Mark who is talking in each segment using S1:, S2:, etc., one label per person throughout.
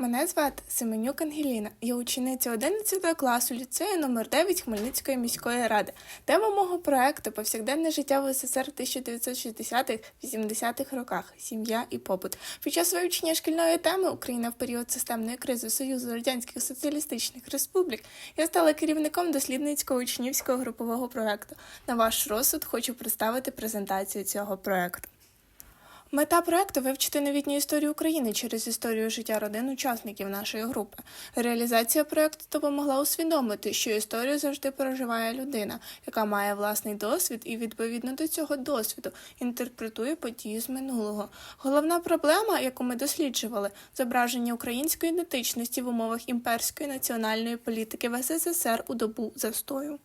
S1: Мене звати Семенюк Ангеліна. Я учениця 11 класу ліцею номер 9 Хмельницької міської ради. Тема мого проекту повсякденне життя в СССР в 1960-80-х роках сім'я і побут. Під час вивчення шкільної теми Україна в період системної кризи Союзу Радянських Соціалістичних Республік я стала керівником дослідницького учнівського групового проекту. На ваш розсуд хочу представити презентацію цього проекту. Мета проекту вивчити новітню історію України через історію життя родин учасників нашої групи. Реалізація проекту допомогла усвідомити, що історію завжди проживає людина, яка має власний досвід і відповідно до цього досвіду інтерпретує події з минулого. Головна проблема, яку ми досліджували, зображення української ідентичності в умовах імперської національної політики в СССР у добу застою.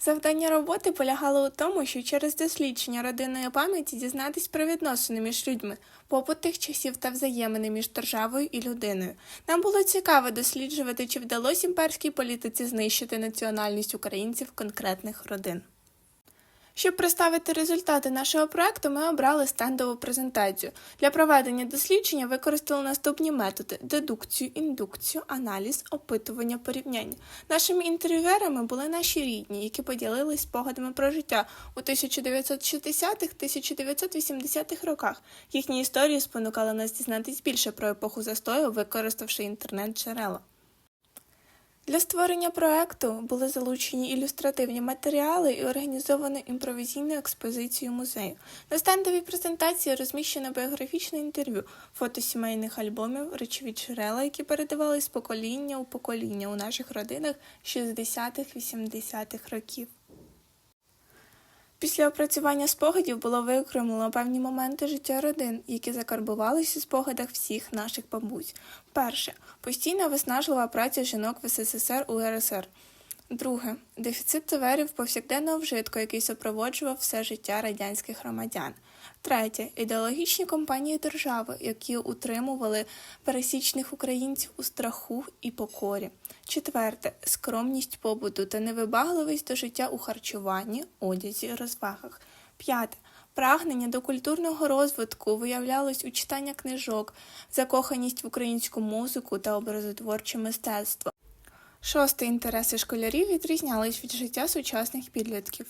S1: Завдання роботи полягало у тому, що через дослідження родинної пам'яті дізнатись про відносини між людьми, попут тих часів та взаємини між державою і людиною. Нам було цікаво досліджувати, чи вдалося імперській політиці знищити національність українців конкретних родин. Щоб представити результати нашого проекту, ми обрали стендову презентацію. Для проведення дослідження використали наступні методи: дедукцію, індукцію, аналіз, опитування, порівняння. Нашими інтерв'юерами були наші рідні, які поділились спогадами про життя у 1960-1980-х роках. Їхні історії спонукали нас дізнатись більше про епоху застою, використавши інтернет-джерела. Для створення проекту були залучені ілюстративні матеріали і організовано імпровізійну експозицію музею. На стендовій презентації розміщено біографічне інтерв'ю, фото сімейних альбомів, речові джерела, які передавались з покоління у покоління у наших родинах 60-х-80-х років. Після опрацювання спогадів було виокремлено певні моменти життя родин, які закарбувалися у спогадах всіх наших бабусь. Перше постійна виснажлива праця жінок в СССР у РСР. Друге дефіцит товарів повсякденного вжитку, який супроводжував все життя радянських громадян. Третє ідеологічні компанії держави, які утримували пересічних українців у страху і покорі. Четверте скромність побуту та невибагливість до життя у харчуванні, одязі, розвагах. П'яте прагнення до культурного розвитку виявлялось у читання книжок, закоханість в українську музику та образотворче мистецтво. Шосте інтереси школярів відрізнялись від життя сучасних підлітків.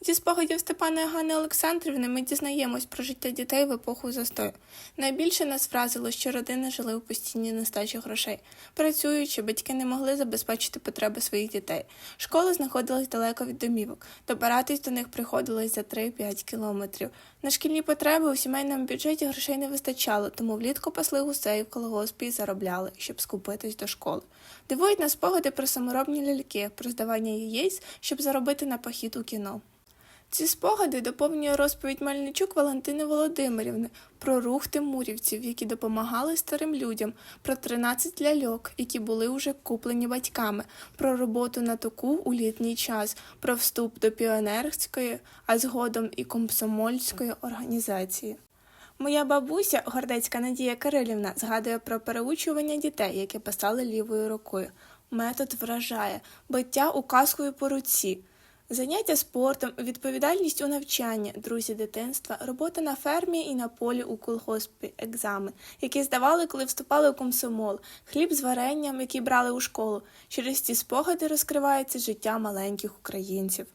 S1: Зі спогадів Степана і Ганни Олександрівни ми дізнаємось про життя дітей в епоху застою. Найбільше нас вразило, що родини жили у постійній нестачі грошей. Працюючи, батьки не могли забезпечити потреби своїх дітей. Школи знаходились далеко від домівок. Добиратись до них приходилось за 3-5 кілометрів. На шкільні потреби у сімейному бюджеті грошей не вистачало, тому влітку пасли гусей в колгоспі і заробляли, щоб скупитись до школи. Дивують нас спогади про саморобні ляльки, про здавання яєць, щоб заробити на похід у кіно. Ці спогади доповнює розповідь Мельничук Валентини Володимирівни про рух тимурівців, які допомагали старим людям, про 13 ляльок, які були уже куплені батьками, про роботу на току у літній час, про вступ до піонерської, а згодом і комсомольської організації. Моя бабуся, гордецька Надія Кирилівна, згадує про переучування дітей, які писали лівою рукою. Метод вражає биття указкою по руці. Заняття спортом, відповідальність у навчанні, друзі дитинства, робота на фермі і на полі у колгоспі, екзамен, які здавали, коли вступали у комсомол, хліб з варенням, які брали у школу. Через ці спогади розкривається життя маленьких українців.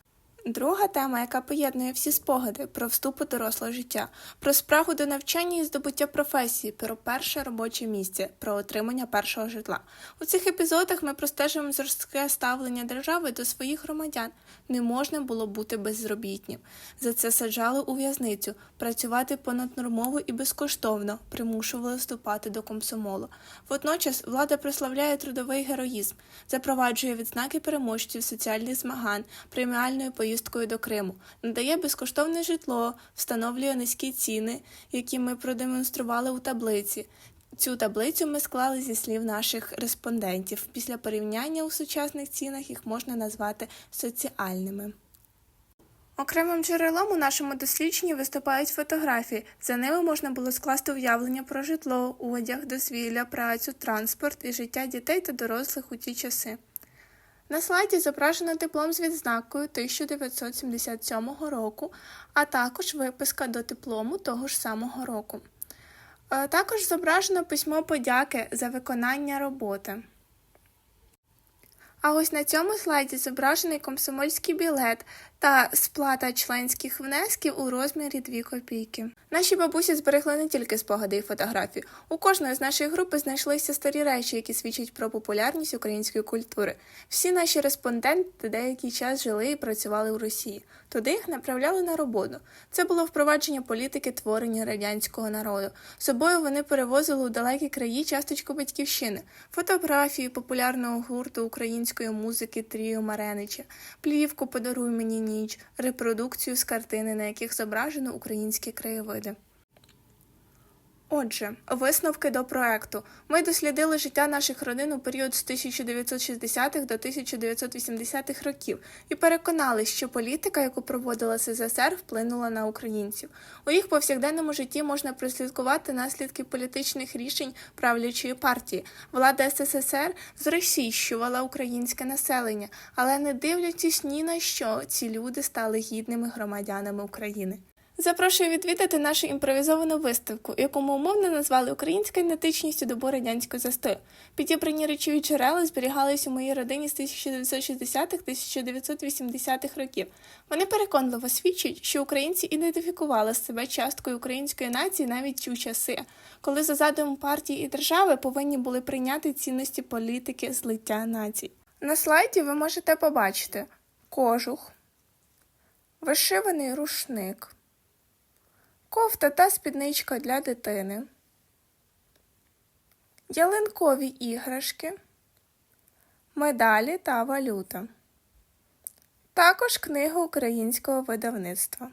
S1: Друга тема, яка поєднує всі спогади про вступ у доросле життя, про спрагу до навчання і здобуття професії, про перше робоче місце, про отримання першого житла. У цих епізодах ми простежуємо жорстке ставлення держави до своїх громадян. Не можна було бути безробітнім. За це саджали у в'язницю, працювати понаднормово і безкоштовно, примушували вступати до комсомолу. Водночас влада прославляє трудовий героїзм, запроваджує відзнаки переможців соціальних змагань, преміальної поїздки поїздкою до Криму, надає безкоштовне житло, встановлює низькі ціни, які ми продемонстрували у таблиці. Цю таблицю ми склали зі слів наших респондентів. Після порівняння у сучасних цінах їх можна назвати соціальними. Окремим джерелом у нашому дослідженні виступають фотографії. За ними можна було скласти уявлення про житло, одяг, дозвілля, працю, транспорт і життя дітей та дорослих у ті часи. На слайді зображено диплом з відзнакою 1977 року, а також виписка до диплому того ж самого року. Е, Також зображено письмо подяки за виконання роботи. А ось на цьому слайді зображений комсомольський білет та сплата членських внесків у розмірі 2 копійки. Наші бабусі зберегли не тільки спогади і фотографії. У кожної з нашої групи знайшлися старі речі, які свідчать про популярність української культури. Всі наші респонденти деякий час жили і працювали у Росії. Туди їх направляли на роботу. Це було впровадження політики творення радянського народу. Собою вони перевозили у далекі краї часточку батьківщини, фотографії популярного гурту української музики Тріо Маренича, плівку Подаруй мені ніч, репродукцію з картини, на яких зображено українські краєвиди. Отже, висновки до проекту. Ми дослідили життя наших родин у період з 1960-х до 1980-х років і переконались, що політика, яку проводила СЗСР, вплинула на українців. У їх повсякденному житті можна прослідкувати наслідки політичних рішень правлячої партії. Влада СССР зросійщувала українське населення, але не дивлячись ні на що, ці люди стали гідними громадянами України. Запрошую відвідати нашу імпровізовану виставку, яку ми умовно назвали Українська ідентичність добу радянського застою. Підібрані речові джерела зберігались у моїй родині з 1960-1980-х років. Вони переконливо свідчать, що українці ідентифікували себе часткою української нації навіть у часи, коли за задумом партії і держави повинні були прийняти цінності політики злиття націй. На слайді ви можете побачити кожух, вишиваний рушник кофта та спідничка для дитини, ялинкові іграшки, медалі та валюта. Також книга українського видавництва.